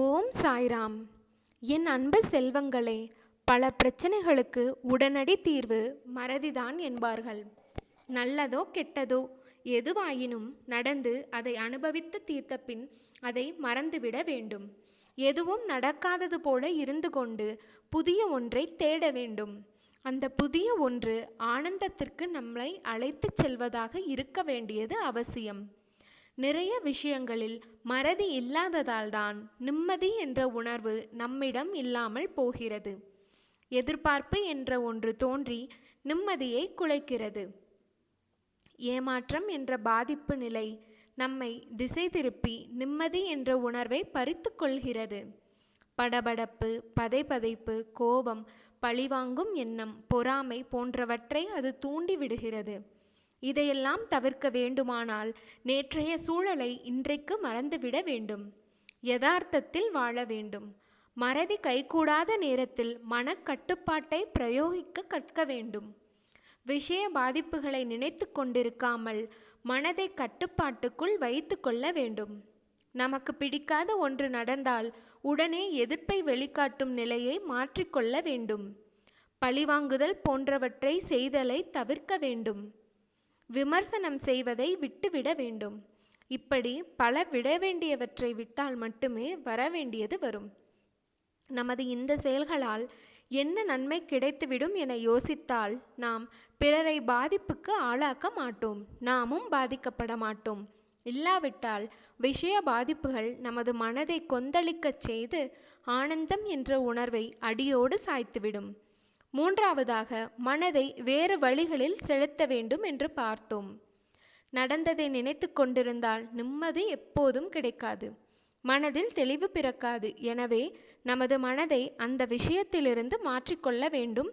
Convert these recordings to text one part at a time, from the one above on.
ஓம் சாய்ராம். என் அன்பு செல்வங்களே பல பிரச்சனைகளுக்கு உடனடி தீர்வு மறதிதான் என்பார்கள். நல்லதோ கெட்டதோ எதுவாயினும் நடந்து அதை அனுபவித்து தீர்த்த பின் அதை மறந்துவிட வேண்டும். எதுவும் நடக்காதது போல இருந்து கொண்டு புதிய ஒன்றை தேட வேண்டும். அந்த புதிய ஒன்று ஆனந்தத்திற்கு நம்மை அழைத்துச் செல்வதாக இருக்க வேண்டியது அவசியம். நிறைய விஷயங்களில் மறதி இல்லாததால்தான் நிம்மதி என்ற உணர்வு நம்மிடம் இல்லாமல் போகிறது. எதிர்பார்ப்பு என்ற ஒன்று தோன்றி நிம்மதியை குலைக்கிறது. ஏமாற்றம் என்ற பாதிப்பு நிலை நம்மை திசை திருப்பி நிம்மதி என்ற உணர்வை பறித்து கொள்கிறது. படபடப்பு பதைபதைப்பு கோபம் பழிவாங்கும் எண்ணம் பொறாமை போன்றவற்றை அது தூண்டிவிடுகிறது. இதையெல்லாம் தவிர்க்க வேண்டுமானால் நேற்றைய சூழலை இன்றைக்கு மறந்துவிட வேண்டும். யதார்த்தத்தில் வாழ வேண்டும். மறதி கைகூடாத நேரத்தில் மனக்கட்டுப்பாட்டை பிரயோகிக்க கற்க வேண்டும். விஷய பாதிப்புகளை நினைத்து கொண்டிருக்காமல் மனதை கட்டுப்பாட்டுக்குள் வைத்து கொள்ள வேண்டும். நமக்கு பிடிக்காத ஒன்று நடந்தால் உடனே எதிர்ப்பை வெளிக்காட்டும் நிலையை மாற்றிக்கொள்ள வேண்டும். பழிவாங்குதல் போன்றவற்றை செய்தலை தவிர்க்க வேண்டும். விமர்சனம் செய்வதை விட்டுவிட வேண்டும். இப்படி பல விட வேண்டியவற்றை விட்டால் மட்டுமே வர வேண்டியது வரும். நமது இந்த செயல்களால் என்ன நன்மை கிடைத்துவிடும் என யோசித்தால் நாம் பிறரை பாதிப்புக்கு ஆளாக்க மாட்டோம். நாமும் பாதிக்கப்பட மாட்டோம். இல்லாவிட்டால் விஷய பாதிப்புகள் நமது மனதை கொந்தளிக்கச் செய்து ஆனந்தம் என்ற உணர்வை அடியோடு சாய்த்துவிடும். மூன்றாவதாக மனதை வேறு வழிகளில் செலுத்த வேண்டும் என்று பார்த்தோம். நடந்ததை நினைத்து கொண்டிருந்தால் நிம்மதி எப்போதும் கிடைக்காது. மனதில் தெளிவு பிறக்காது. எனவே நமது மனதை அந்த விஷயத்திலிருந்து மாற்றிக்கொள்ள வேண்டும்.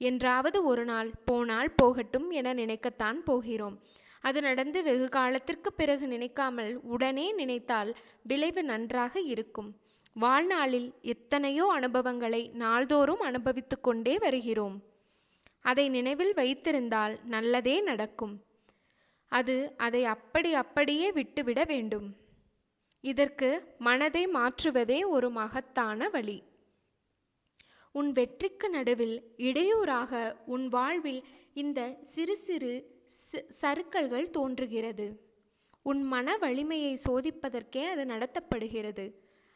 என்றாவது ஒரு நாள் போனால் போகட்டும் என நினைக்கத்தான் போகிறோம். அது நடந்து வெகு காலத்திற்கு பிறகு நினைக்காமல் உடனே நினைத்தால் விளைவு நன்றாக இருக்கும். வாழ்நாளில் எத்தனையோ அனுபவங்களை நாள்தோறும் அனுபவித்து கொண்டே வருகிறோம். அதை நினைவில் வைத்திருந்தால் நல்லதே நடக்கும். அது அதை அப்படி அப்படியே விட்டுவிட வேண்டும். இதற்கு மனதை மாற்றுவதே ஒரு மகத்தான வழி. உன் வெற்றிக்கு நடுவில் இடையூறாக உன் வாழ்வில் இந்த சிறு சிறு சறுக்கல்கள் தோன்றுகிறது. உன் மன வலிமையை சோதிப்பதற்கே அது நடத்தப்படுகிறது.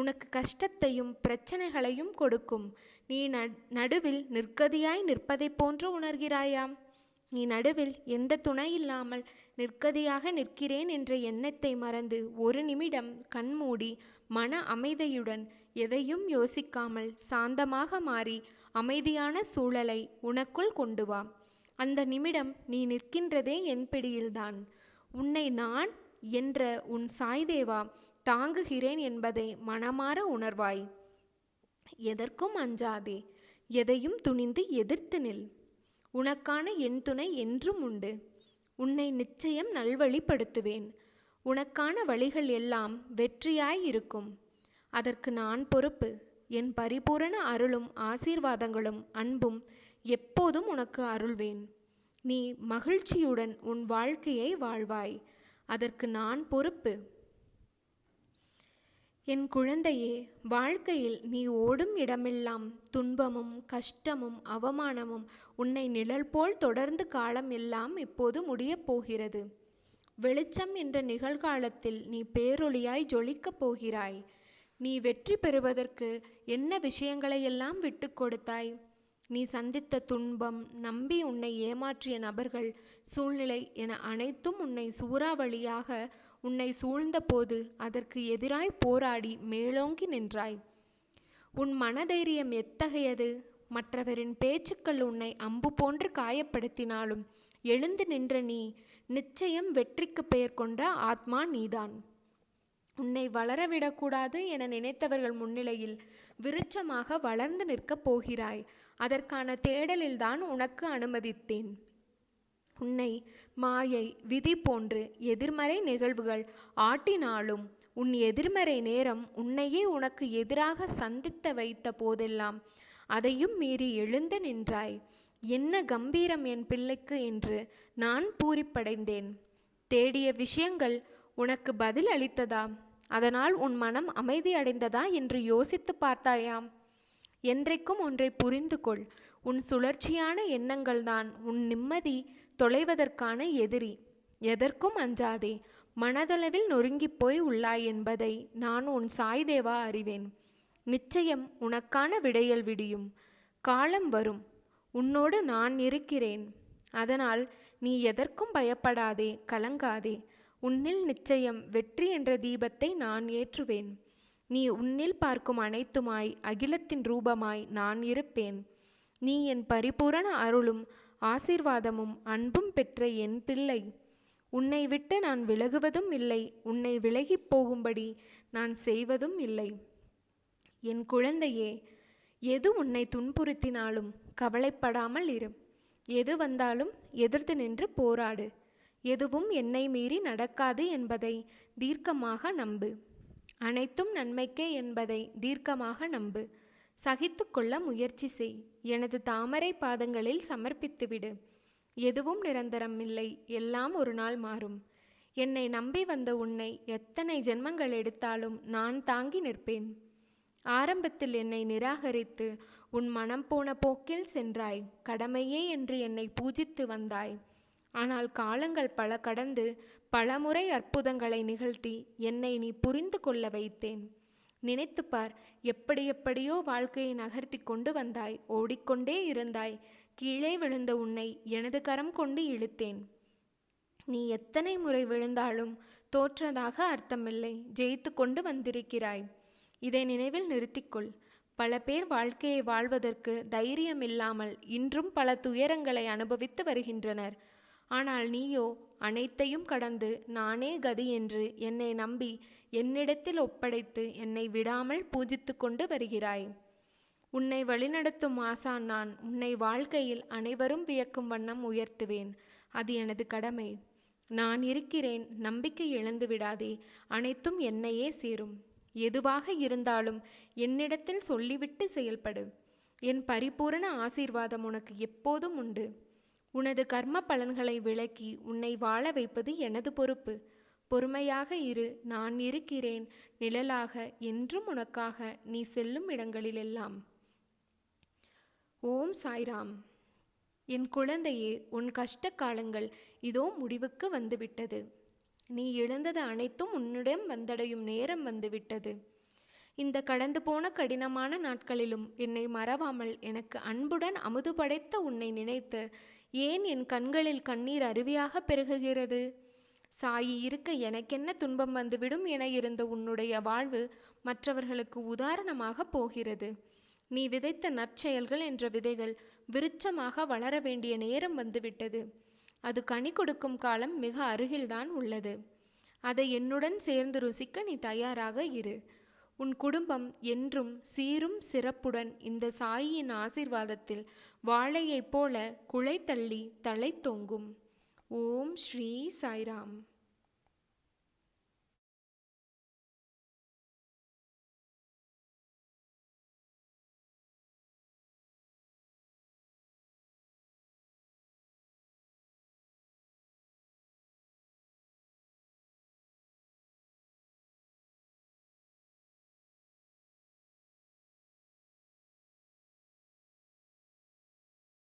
உனக்கு கஷ்டத்தையும் பிரச்சனைகளையும் கொடுக்கும். நீ நடுவில் நிற்கதியாய் நிற்பதை போன்று உணர்கிறாயாம். நீ நடுவில் எந்த துணை இல்லாமல் நிற்கதியாக நிற்கிறேன் என்ற எண்ணத்தை மறந்து ஒரு நிமிடம் கண்மூடி மன அமைதியுடன் எதையும் யோசிக்காமல் சாந்தமாக மாறி அமைதியான சூழலை உனக்குள் கொண்டு வா. அந்த நிமிடம் நீ நிற்கின்றதே என் பிடியில்தான். உன்னை நான் என்ற உன் சாய்தேவா தாங்குகிறேன் என்பதை மனமாற உணர்வாய். எதற்கும் அஞ்சாதே எதையும் துணிந்து எதிர்த்து நில். உனக்கான என் துணை என்றும் உண்டு. உன்னை நிச்சயம் நல்வழிப்படுத்துவேன். உனக்கான வழிகள் எல்லாம் வெற்றியாய் இருக்கும். அதற்கு நான் பொறுப்பு. என் பரிபூரண அருளும் ஆசீர்வாதங்களும் அன்பும் எப்போதும் உனக்கு அருள்வேன். நீ மகிழ்ச்சியுடன் உன் வாழ்க்கையை வாழ்வாய். அதற்கு நான் பொறுப்பு. என் குழந்தையே வாழ்க்கையில் நீ ஓடும் இடமெல்லாம் துன்பமும் கஷ்டமும் அவமானமும் உன்னை நிழல் போல் தொடர்ந்து காலம் எல்லாம் இப்போது முடியப் போகிறது. வெளிச்சம் என்ற நிகழ்காலத்தில் நீ பேரொளியாய் ஜொலிக்கப் போகிறாய். நீ வெற்றி பெறுவதற்கு என்ன விஷயங்களையெல்லாம் விட்டு கொடுத்தாய்? நீ சந்தித்த துன்பம் நம்பி உன்னை ஏமாற்றிய நபர்கள் சூழ்நிலை என அனைத்தும் உன்னை சூறாவளியாக உன்னை சூழ்ந்தபோது அதற்கு எதிராய் போராடி மேலோங்கி நின்றாய். உன் மனதைரியம் எத்தகையது? மற்றவரின் பேச்சுக்கள் உன்னை அம்பு போன்று காயப்படுத்தினாலும் எழுந்து நின்ற நீ நிச்சயம் வெற்றிக்கு பெயர் கொண்ட ஆத்மா நீதான். உன்னை வளரவிடக்கூடாது என நினைத்தவர்கள் முன்னிலையில் விருட்சமாக வளர்ந்து நிற்கப் போகிறாய். அதற்கான தேடலில்தான் உனக்கு அனுமதித்தேன். உன்னை மாயை விதி போன்று எதிர்மறை நிகழ்வுகள் ஆட்டினாலும் உன் எதிர்மறை நேரம் உன்னையே உனக்கு எதிராக சந்தித்த வைத்த போதெல்லாம் அதையும் மீறி எழுந்து நின்றாய். என்ன கம்பீரம் என் பிள்ளைக்கு என்று நான் பூரிப்படைந்தேன். தேடிய விஷயங்கள் உனக்கு பதில் அளித்ததா? அதனால் உன் மனம் அமைதியடைந்ததா என்று யோசித்து பார்த்தாயாம். என்றைக்கும் ஒன்றை புரிந்து கொள் உன் சுழற்சியான எண்ணங்கள்தான் உன் நிம்மதி தொலைவதற்கான எதிரி. எதற்கும் அஞ்சாதே. மனதளவில் நொறுங்கிப் போய் உள்ளாய் என்பதை நான் உன் சாய்தேவா அறிவேன். நிச்சயம் உனக்கான விடையல் விடியும். காலம் வரும். உன்னோடு நான் இருக்கிறேன். அதனால் நீ எதற்கும் பயப்படாதே. கலங்காதே. உன்னில் நிச்சயம் வெற்றி என்ற தீபத்தை நான் ஏற்றுவேன். நீ உன்னில் பார்க்கும் அனைத்துமாய் அகிலத்தின் ரூபமாய் நான் இருப்பேன். நீ என் பரிபூரண அருளும் ஆசீர்வாதமும் அன்பும் பெற்ற என் பிள்ளை. உன்னை விட்டு நான் விலகுவதும் இல்லை. உன்னை விலகிப் போகும்படி நான் செய்வதும் இல்லை. என் குழந்தையே எது உன்னை துன்புறுத்தினாலும் கவலைப்படாமல் இரு. எது வந்தாலும் எதிர்த்து நின்று போராடு. எதுவும் என்னை மீறி நடக்காது என்பதை தீர்க்கமாக நம்பு. அனைத்தும் நன்மைக்கே என்பதை தீர்க்கமாக நம்பு. சகித்துக்கொள்ள முயற்சி செய். எனது தாமரை பாதங்களில் சமர்ப்பித்துவிடு. எதுவும் நிரந்தரம் இல்லை. எல்லாம் ஒரு நாள் மாறும். என்னை நம்பி வந்த உன்னை எத்தனை ஜென்மங்கள் எடுத்தாலும் நான் தாங்கி நிற்பேன். ஆரம்பத்தில் என்னை நிராகரித்து உன் மனம் போன போக்கில் சென்றாய். கடமையே என்று என்னை பூஜித்து வந்தாய். ஆனால் காலங்கள் பல கடந்து பலமுறை அற்புதங்களை நிகழ்த்தி என்னை நீ புரிந்து கொள்ள வைத்தேன். நினைத்துப்பார். எப்படி எப்படியோ வாழ்க்கையை நகர்த்தி கொண்டு வந்தாய். ஓடிக்கொண்டே இருந்தாய். கீழே விழுந்த உன்னை எனது கரம் கொண்டு இழுத்தேன். நீ எத்தனை முறை விழுந்தாலும் தோற்றதாக அர்த்தமில்லை. ஜெயித்து கொண்டு வந்திருக்கிறாய். இதை நினைவில் நிறுத்திக்கொள். பல பேர் வாழ்க்கையை வாழ்வதற்கு தைரியம் இல்லாமல் இன்றும் பல துயரங்களை அனுபவித்து வருகின்றனர். ஆனால் நீயோ அனைத்தையும் கடந்து நானே கதி என்று என்னை நம்பி என்னிடத்தில் ஒப்படைத்து என்னை விடாமல் பூஜித்து கொண்டு வருகிறாய். உன்னை வழிநடத்தும் ஆசான் நான். உன்னை வாழ்க்கையில் அனைவரும் வியக்கும் வண்ணம் உயர்த்துவேன். அது எனது கடமை. நான் இருக்கிறேன். நம்பிக்கை இழந்து விடாதே. அனைத்தும் என்னையே சேரும். எதுவாக இருந்தாலும் என்னிடத்தில் சொல்லிவிட்டு செயல்படு. என் பரிபூரண ஆசீர்வாதம் உனக்கு எப்போதும் உண்டு. உனது கர்ம பலன்களை விளக்கி உன்னை வாழ வைப்பது எனது பொறுப்பு. பொறுமையாக இரு நான் இருக்கிறேன். நிழலாக என்றும் உனக்காக நீ செல்லும் இடங்களிலெல்லாம். ஓம் சாய்ராம். என் குழந்தையே உன் கஷ்ட காலங்கள் இதோ முடிவுக்கு வந்துவிட்டது. நீ இழந்தது அனைத்தும் உன்னிடம் வந்தடையும் நேரம் வந்துவிட்டது. இந்த கடந்து போன கடினமான நாட்களிலும் என்னை மறவாமல் எனக்கு அன்புடன் அமுது படைத்த உன்னை நினைத்து ஏன் என் கண்களில் கண்ணீர் அருவியாக பெருகுகிறது? சாயி இருக்க எனக்கென்ன துன்பம் வந்துவிடும் என இருந்த உன்னுடைய வாழ்வு மற்றவர்களுக்கு உதாரணமாக போகிறது. நீ விதைத்த நற்செயல்கள் என்ற விதைகள் விருட்சமாக வளர வேண்டிய நேரம் வந்துவிட்டது. அது கனி கொடுக்கும் காலம் மிக அருகில்தான் உள்ளது. அதை என்னுடன் சேர்ந்து ருசிக்க நீ தயாராக இரு. உன் குடும்பம் என்றும் சீரும் சிறப்புடன் இந்த சாயியின் ஆசிர்வாதத்தில் வாழையைப் போல குலை தள்ளி தலை தொங்கும் ஓம் ஸ்ரீ சாய்ராம்